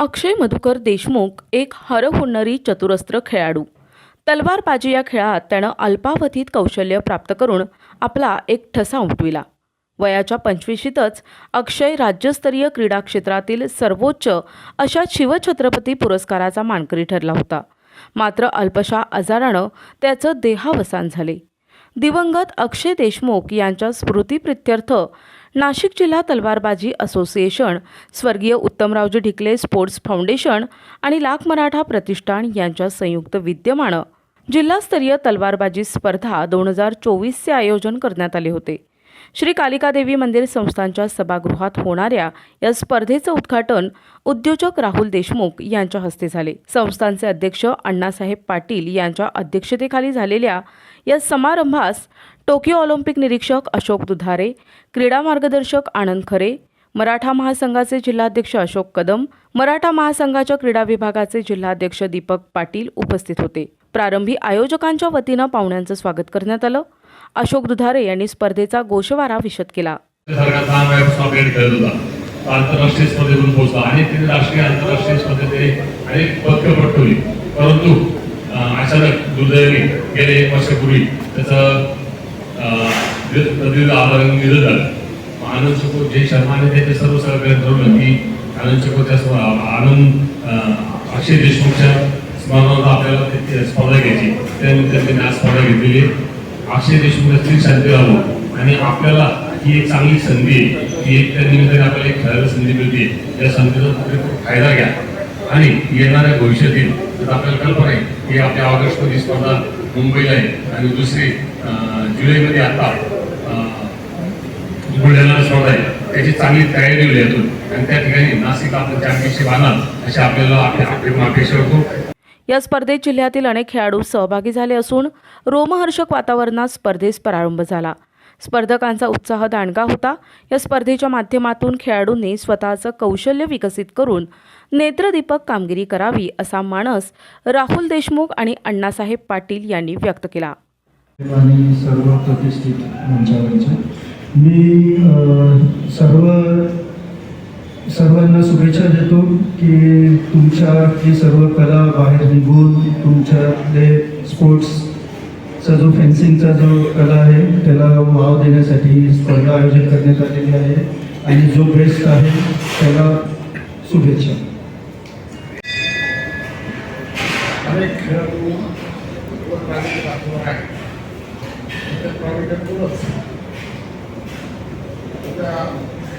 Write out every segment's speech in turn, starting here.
अक्षय मधुकर देशमुख एक हरहुन्नरी चतुरस्त्र खेळाडू. तलवारबाजी या खेळात त्यानं अल्पावधीत कौशल्य प्राप्त करून आपला एक ठसा उमटविला. वयाच्या पंचवीशीतच अक्षय राज्यस्तरीय क्रीडा क्षेत्रातील सर्वोच्च अशा शिवछत्रपती पुरस्काराचा मानकरी ठरला होता. मात्र अल्पशा आजारानं त्याचं देहावसान झाले. दिवंगत अक्षय देशमुख यांच्या स्मृतीप्रित्यर्थ नाशिक जिल्हा तलवारबाजी असोसिएशन स्वर्गीय उत्तमरावजी ढिकले स्पोर्ट्स फाउंडेशन आणि लाख मराठा प्रतिष्ठान यांच्या संयुक्त विद्यमानं जिल्हास्तरीय तलवारबाजी स्पर्धा दोन हजार चोवीसचे आयोजन करण्यात आले होते. श्री कालिकादेवी मंदिर संस्थांच्या सभागृहात होणाऱ्या या स्पर्धेचं उद्घाटन उद्योजक राहुल देशमुख यांच्या हस्ते झाले. संस्थांचे अध्यक्ष अण्णासाहेब पाटील यांच्या अध्यक्षतेखाली झालेल्या या समारंभास टोकियो ऑलिम्पिक निरीक्षक अशोक दुधारे क्रीडा मार्गदर्शक आनंद खरे मराठा महासंघाचे जिल्हाध्यक्ष अशोक कदम मराठा महासंघाच्या क्रीडा विभागाचे जिल्हाध्यक्ष दीपक पाटील उपस्थित होते. प्रारंभी आयोजकांच्या वतीनं पाहुण्यांचं स्वागत करण्यात आलं. अशोक दुधारे यांनी स्पर्धेचा गोषवारा विशद केला. आंतरराष्ट्रीय स्पर्धेतून पोहोचला. अनेक तिथे राष्ट्रीय आंतरराष्ट्रीय स्पर्धेत अनेक पदकं पटवली परंतु अचानक दुर्दैवी गेले एक वर्षापूर्वी. त्याचं अं, निधन झालं. आनंद चकोर जय शर्माने त्याचे सर्व सहकार्य ठरवलं की आनंद चकोर त्या आनंद अक्षय देशमुखच्या स्मरणार्थ आपल्याला स्पर्धा घ्यायची. त्यानिमित्ताने त्यांनी आज स्पर्धा घेतलेली अक्षय देशमुख स्त्री शांती आणि आपल्याला ही एक चांगली संधी आहे की एक त्या निमित्ताने आपल्याला एक खेळायला संधी मिळते. या संधीचा फायदा घ्या. आणि येणाऱ्या भविष्यातील तर आपल्याला कल्पना आहे की आपल्या ऑगस्टमध्ये स्पर्धा मुंबईला आहे आणि दुसरी अं, जुलैमध्ये आता अं, बुलढाणा स्पर्धा आहे त्याची चांगली तयारी होईल यातून आणि त्या ठिकाणी नाशिक आपण चॅम्पियनशिप आणाल अशी आपल्याला आपल्या आपल्या अपेक्षा होतो या स्पर्धेत जिल्ह्यातील अनेक खेळाडू सहभागी झाले असून रोमहर्षक वातावरणात स्पर्धेस प्रारंभ झाला. स्पर्धकांचा उत्साह दांडगा होता. या स्पर्धेच्या माध्यमातून खेळाडूंनी स्वतःचं कौशल्य विकसित करून नेत्रदीपक कामगिरी करावी असा मानस राहुल देशमुख आणि अण्णासाहेब पाटील यांनी व्यक्त केला. आणि सर्व प्रतिष्ठित मी सर्व सर्वांना शुभेच्छा देतो की तुमच्या ही सर्व कला निघून तुमच्यातले स्पोर्ट्सचा जो फेन्सिंगचा जो कला आहे त्याला वाव देण्यासाठी स्पर्धा आयोजित करण्यात आलेली आहे. आणि जो बेस्ट आहे त्याला शुभेच्छा. अनेक खेळाडू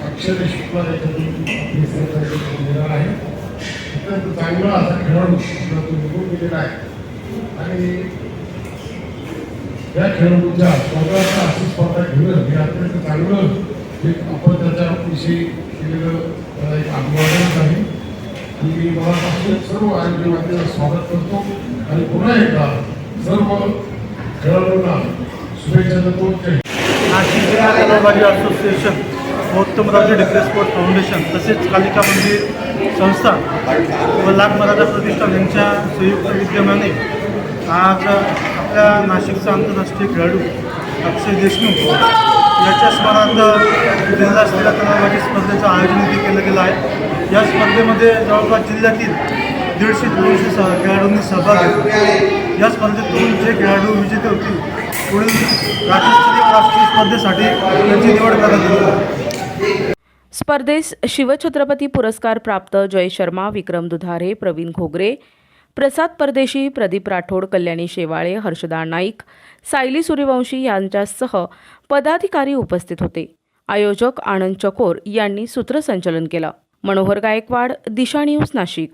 अक्षर शुक्ला आहे. अत्यंत चांगला असा खेळाडू आपला तो निघून गेलेला आहे आणि या खेळाडूच्या स्पर्धाचा अशी स्पर्धा घेणं हे अत्यंत चांगलं एक आपण त्याच्याविषयी केलेलं एक अभिवादन आहे आणि मी मनापासून सर्व आरोग्य आयोजकांचं स्वागत करतो आणि पुन्हा एकदा सर्व खेळाडूंना शुभेच्छा देतो नाशिक जिल्हा असोसिएशन. व राज्य ढिकले स्पोर्ट फाउंडेशन तसेच कालिका मंदिर संस्था व लाख मराठा प्रतिष्ठान यांच्या संयुक्त विद्यमाने आज आपल्या नाशिकचा आंतरराष्ट्रीय खेळाडू अक्षय देशमुख याच्या स्मरणार्थ जिल्हास्तरीय तलावाची स्पर्धेचं आयोजन इथे केलं गेलं आहे. या स्पर्धेमध्ये जवळपास जिल्ह्यातील दीडशे दोनशे सह खेळाडूंनी सहभाग घेतला. या स्पर्धेतून जे खेळाडू विजेते होतील पुढील राज्यस्तरीय राष्ट्रीय स्पर्धेसाठी त्यांची निवड करण्यात येईल स्पर्धेस शिवछत्रपती पुरस्कार प्राप्त जय शर्मा विक्रम दुधारे प्रवीण घोगरे प्रसाद परदेशी प्रदीप राठोड कल्याणी शेवाळे हर्षदा नाईक सायली सूर्यवंशी यांच्यासह पदाधिकारी उपस्थित होते. आयोजक आनंद चकोर यांनी सूत्रसंचलन केलं. मनोहर गायकवाड दिशा न्यूज नाशिक.